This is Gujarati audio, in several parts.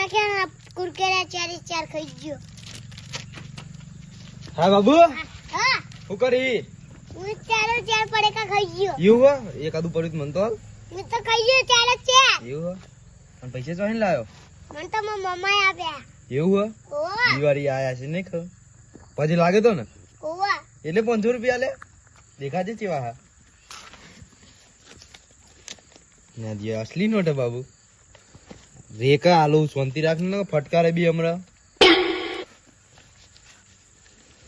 નાખ્યા કુરકેરા ચારે ચાર ખાઈ ગયો. હા બાબુ? હા શું કરી? હું ચારે ચાર પડેકા ખાઈ ગયો. એવું એકાદું પડ્યું મન તો? હાલ. તો ખાઈ ગયો ચારે ચાર. એવું અને પૈસા ચોહી લાયો? મને તો મારા મમ્માએ આપ્યા. એવું હે? દિવાળી આયા છે નહીં ખબર. પછી લાગે તો ને? ઓવા એટલે પાંચસો રૂપિયા લે. દેખાજે ચેવા હા. ના જે અસલી નોટ બાબુ. રેકા આલુ શાંતિ રાખ ને ફટકારે બી હમણાં.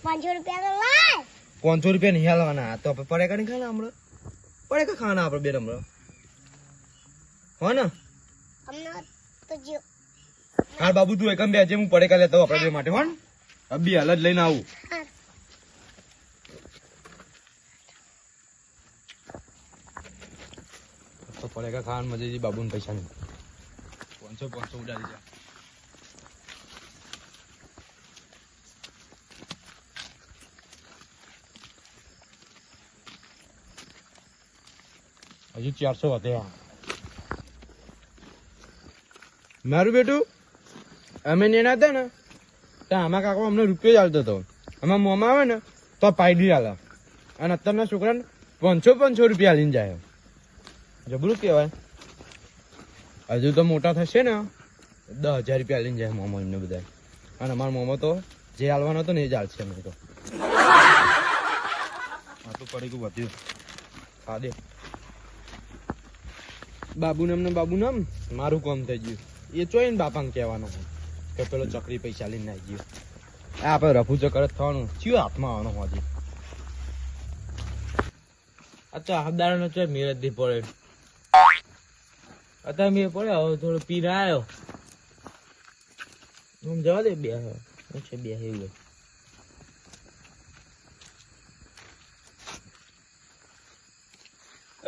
પાંચસો રૂપિયા લાય. પાંચસો રૂપિયા નહીં હાલવાના. તો આપણે પડેકા નહીં ખાના હમણાં. પડેકા ખાના આપણે બેન હમણાં? હો ને? હા બાબુ તું એકમ બે હું પડેકા કાલે તો આપણે બે માટે હો ને? અબી હાલ જ લઈને આવું. તો પડેકા ખાવાનું મજા બાબુ પૈસા નહીં પાંચસો પાંચસો ઉડાડી જાય હજી ચારસો વધ્યા મારું બેટું, અમે નેના હતા ને, તો આમાં કાકો અમને રૂપિયો જ હાલતો હતો. આમાં મોમાં આવે ને, તો પાયડી હાલે અને અત્યારના છોકરાને પાંચસો પાંચસો રૂપિયા હાલીને જાય. જબરું કહેવાય. હજુ તો મોટા થશે ને. દસ હજાર રૂપિયા લઈને જાય મોમો એમને બધા અને અમારા મોમો તો જે હાલવાનો હતો ને એ જ હાલશે અમે તો. હા તો પડી ગયું વધ્યું હા દે. બાબુ નામ ને બાબુ નામ મારું કામ થઈ ગયું. એ ચોય ને બાપાને કહેવાનું કે પેલો ચકરી પૈસા લઈને આવી ગયો. આ આપણે રફુ ચકર જ થવાનું. ચિયો હાથમાં આવવાનો હજી આ તો હાથદારો ચો મેળ જ પડે અત્યારે મેં પડે હવે થોડો પીને આવ્યો હું જવા દે બે હું છે બે એવું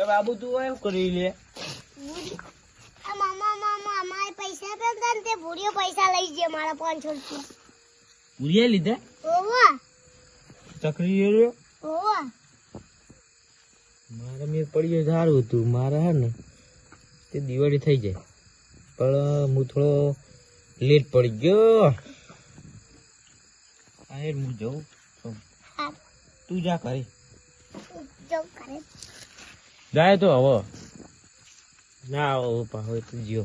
બાબુ તું એમ કરી લે? આ મામા મામા અમારે પૈસા આપ્યા હતા ને તે ભૂરીઓ પૈસા લઈ ગયા મારા પાંચસો રૂપિયા. પૂરિયા લીધા? ઓવા ચકરી રહ્યો? ઓવા મારે મેં પડ્યો સારું હતું મારે હે ને તે દિવાળી થઈ જાય. પણ હું થોડો લેટ પડી ગયો. આ હું જઉં. તું જા કરી જાય તો હવે. ના હવે પાહો તું જીઓ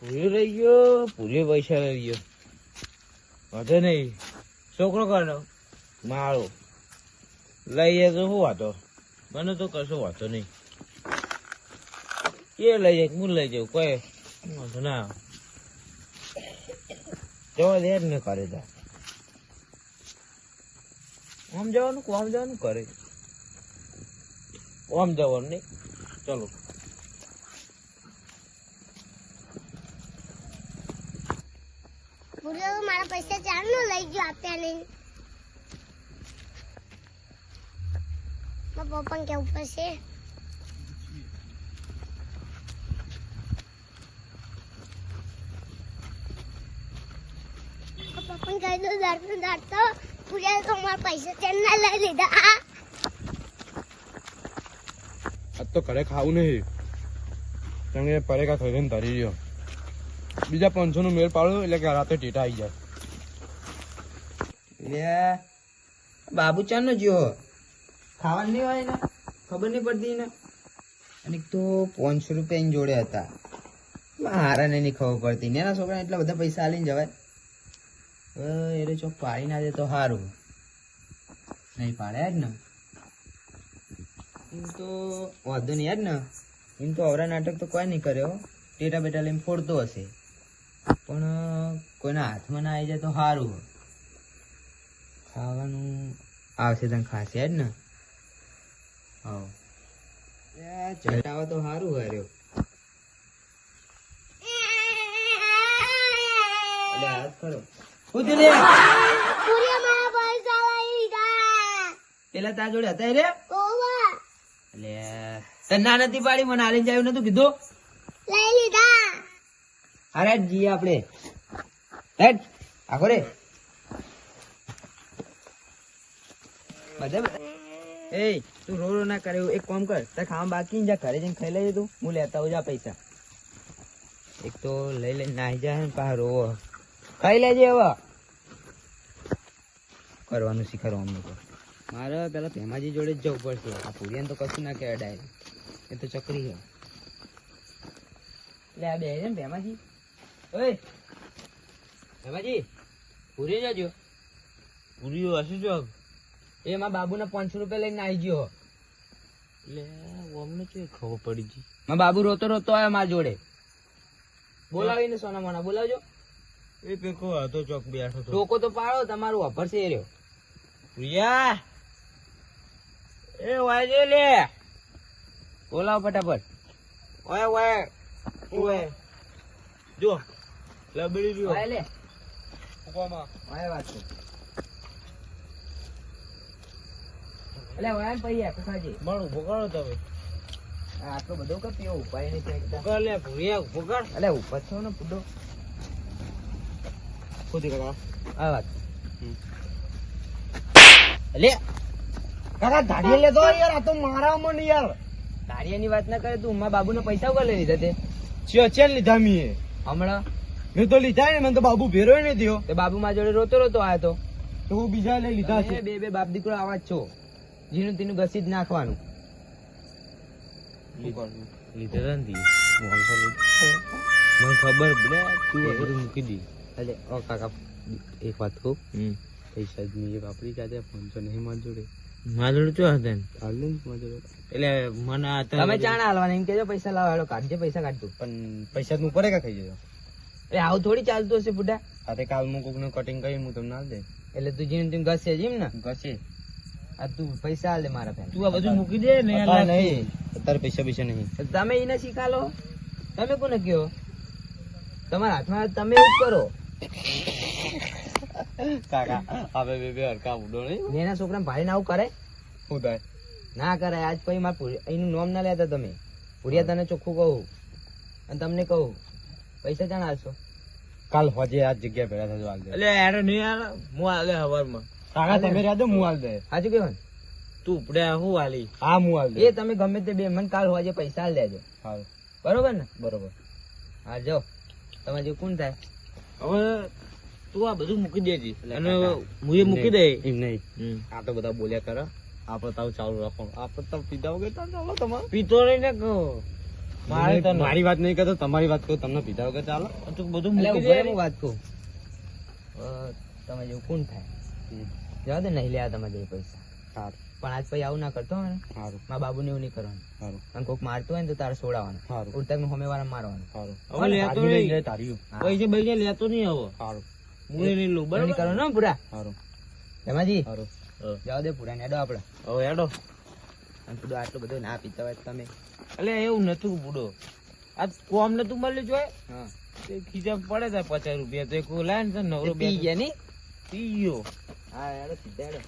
પૂર્યો રહી ગયો પૂર્યો પૈસા રહી ગયો. વધે નહીં. છોકરો કરો મારો લઈએ તો શું વાતો મને તો કશો વાંધો નહીં. એ લઈ જાય હું લઈ જાઉં, કોઈ વાંધો ના. જવા દે ને કરે તા આમ જવાનું આમ જવાનું કરે આમ જવાનું નહીં. ચલો. મારા પૈસા ચારનો લઈ ગયો આપ્યા નહીં મારા પપ્પાને કેવું પડશે પપ્પાને કહી દો દાડતો દાડતો ભૂરીઓ તો મારા પૈસા ચારના લઈ લીધા આ આજ તો ઘરે ખાવું નહીં કારણ કે પરેકા થઈ ને તરી રહ્યો બીજા પાંચસો નું મેળ પાડો એટલે કે રાતે ટેટા આવી જાય લે નો જ્યો જો ખાવાનું નહીં હોય ને? ખબર નહીં પડતી ને અને તો પાંચસો રૂપિયા એની જોડે હતા. મારા ને નહીં ખબર પડતી. ને એના છોકરા એટલા બધા પૈસા આલીને જવાય. એ ચોક પાડી ના દે તો સારું નહીં પાડે જ ને. એમ તો વાંધો નહીં યાદ ને. એમ તો અવરા નાટક તો કોઈ નહીં કર્યો ટેટા બેટા લઈને ફોડતો હશે. પણ કોઈના હાથમાં ના આવી જાય તો સારું ખાવાનું આવશે તને ખાશે જ ને. હા તો સારું હાર્યો એટલે હાથ કરો હું લે ભૂરીઓ મારા પૈસા લઈ લીધા પેલા નથી પાડી મને આલી જાય નતું કીધું. લઈ લીધા અરે જી, આપણે. આખો રે બધા બધા એ તું રો રો ના કરે એક કામ કર, તારે ખાવા બાકી જા ઘરે જઈને ખાઈ લેજે તું. હું લેતા આવું, જા પૈસા. એક તો લઈ લઈ, નાહી જાય ને પાછા રોવો. ખાઈ લેજે હવે. કરવાનું શીખવાડો અમને તો. મારે પેલા ભેમાજી જોડે જ જવું પડશે. આ પૂરિયાને તો કશું ના કહેવાય ડાયરેક્ટ એ તો ચકરી છે. એટલે આ બે છે ને ભેમાજી. ઓય, ભેમાજી પૂરી જજો. પૂરીઓ હશે જો એ બાબુ ને પાંચસો રૂપિયા લઈને આવી ગયો. અમને શું ખબર પડી ગઈ? મારા બાબુ રોતો રોતો આવ્યો મારા જોડે. બોલાવીને સોના મોના બોલાવજો. એ પેકો હતો ચોક બેઠો તો ટોકો તો પાડો તમારું વાપર છે રહ્યો. પ્રિયા! એ વાજે લે. બોલાવો ફટાફટ. ઓય ઓય ઓય. જો લબડી રહ્યો. વાય લે. વાય વાત છે. એટલે વાય પૈ આપો ખાજે. મારું ભોગાડો તમે. આટલો બધો કે ઉપાય નહીં ફેંકતા ભોગાડ લે ભૂયા ભોગાડ. એટલે ઉપર છો ને પૂડો. ખોદી કાકા આ વાત. લે કાકા ધાડીએ લેતો યાર આ તો મારા મન યાર. તારિયાની વાત ના કરે તું મારા બાબુને પૈસા ઉગા લઈ લીધા તે. છે ચેલ લીધા મીએ? હમણાં? મેં તો લીધા ને મને તો બાબુ ભેરો નહીં થયો. તે બાબુ મારા જોડે રોતો રોતો આવ્યો તો. તો હું બીજા લઈ લીધા છે. બે બે બાપ દીકરો આવા જ છો. જીનું તીનું ઘસી જ નાખવાનું નથી મને ખબર પડે તું બધું મૂકી દી. એટલે ઓ કાકા એક વાત કહું? પૈસા ની નહીં વાપરી જાતે તો નહીં માર જોડે. મારા જોડે શું હતા? હાલ માર જોડે. એટલે મને આ તમે ચાણા હાલવાના એમ કેજો પૈસા લાવો હેડો કાઢજે પૈસા કાઢતું પણ પૈસા નું ઉપર કા ખાઈ જજો? એટલે આવું થોડી ચાલતું હશે બુઢા. આ કાલ હું કોકનું કટિંગ કરી હું તમને હાલ દે એટલે તું જીનું તું ઘસે જીમ ને? કશે આ તું પૈસા મારા તું આ બધું મૂકી દે ને અત્યારે નહીં. અત્યારે પૈસા પૈસા નહીં. તમે એને શીખાલો. તમે કોને કયો તમારા હાથમાં તમે એવું કરો. કાકા હવે બે બે હરકા ઉડો નહીં. એના છોકરાને ભાઈને આવું કરે? શું થાય? ના કરે આજ પછી મારે પૂરી- એનું નોમ ના લેતા તમે. પુરિયા તને ચોખ્ખું કહું. અને તમને કહું. પૈસા હાલશો કાલ હોજે આ જગ્યા ભેગા થજો એટલે યાર નહીં યાર હું આલે હવારમાં. કાકા તમે રહ્યા દો હું હાલ દે સાચું કેવું તું ઉપડે હું વાલી હા હું હાલ એ તમે ગમે તે બે મને કાલ હોજે પૈસા લેજો હાલ. બરોબર ને? બરોબર. હા જો તમારે જે કોણ થાય. હવે તું આ બધું મૂકી દેજે અને હું એ મૂકી દે. એમ નહીં. આ તો બધા બોલ્યા કરે. આપણે તાવ ચાલુ રાખો. આપણે તો પીધા વગર ચાલો તમારે. પીતો રહી ને કહો. મારે તો મારી વાત નહીં કરતો તમારી વાત કહું તમને પીધા વગર ચાલો. તું બધું મૂકી દે. હું વાત કહું? તમે જેવું કોણ થાય. જવા દે નહીં લેવા તમારે પૈસા. સારું પણ આજ પછી આવું ના કરતો હોય ને મારા બાબુને એવું નહીં કરવાનું. સારું અને કોઈક મારતો હોય ને તો તારે છોડાવવાનું. સારું ઉડતા હમે વાળા મારવાનું. સારું હવે લેતો નહીં. તારી પૈસા પૈસા લેતો નહીં હવે. સારું હું એ નહીં લઉં બરાબર? નહીં કરવાનું પૂરા. સારું એમાંથી સારું જવા દે પૂરા નેડો આપણે. હવે હેડો. અને પૂરો આટલો બધો ના પીતા હોય તમે. એટલે એવું નતું બુડો. આ કોમ નતું મળ્યું જોય? હા. તે પડે તા પચાસ રૂપિયા. તો એક લાય ને નવ નવરો પી ગયા નહીં? પી ગયો. હા હેડો સીધા હેડો